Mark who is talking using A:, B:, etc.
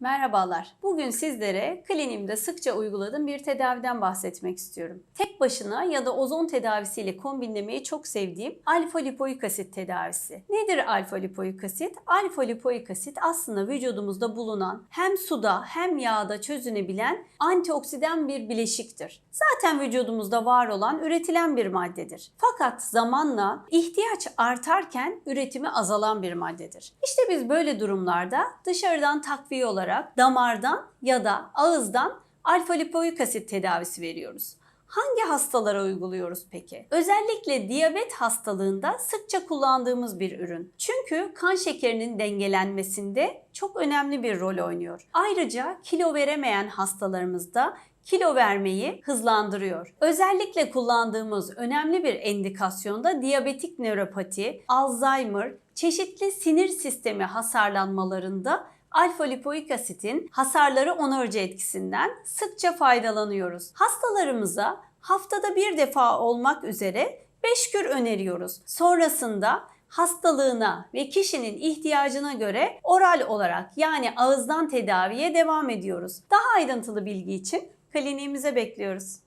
A: Merhabalar. Bugün sizlere kliniğimde sıkça uyguladığım bir tedaviden bahsetmek istiyorum. Tek başına ya da ozon tedavisiyle kombinlemeyi çok sevdiğim alfa lipoik asit tedavisi. Nedir alfa lipoik asit? Alfa lipoik asit aslında vücudumuzda bulunan hem suda hem yağda çözünebilen antioksidan bir bileşiktir. Zaten vücudumuzda var olan, üretilen bir maddedir. Fakat zamanla ihtiyaç artarken üretimi azalan bir maddedir. İşte biz böyle durumlarda dışarıdan takviye olarak damardan ya da ağızdan alfa lipoik asit tedavisi veriyoruz. Hangi hastalara uyguluyoruz peki? Özellikle diyabet hastalığında sıkça kullandığımız bir ürün. Çünkü kan şekerinin dengelenmesinde çok önemli bir rol oynuyor. Ayrıca kilo veremeyen hastalarımızda kilo vermeyi hızlandırıyor. Özellikle kullandığımız önemli bir endikasyonda diyabetik nöropati, Alzheimer, çeşitli sinir sistemi hasarlanmalarında alfa lipoik asitin hasarları onarıcı etkisinden sıkça faydalanıyoruz. Hastalarımıza haftada bir defa olmak üzere 5 kür öneriyoruz. Sonrasında hastalığına ve kişinin ihtiyacına göre oral olarak yani ağızdan tedaviye devam ediyoruz. Daha ayrıntılı bilgi için kliniğimize bekliyoruz.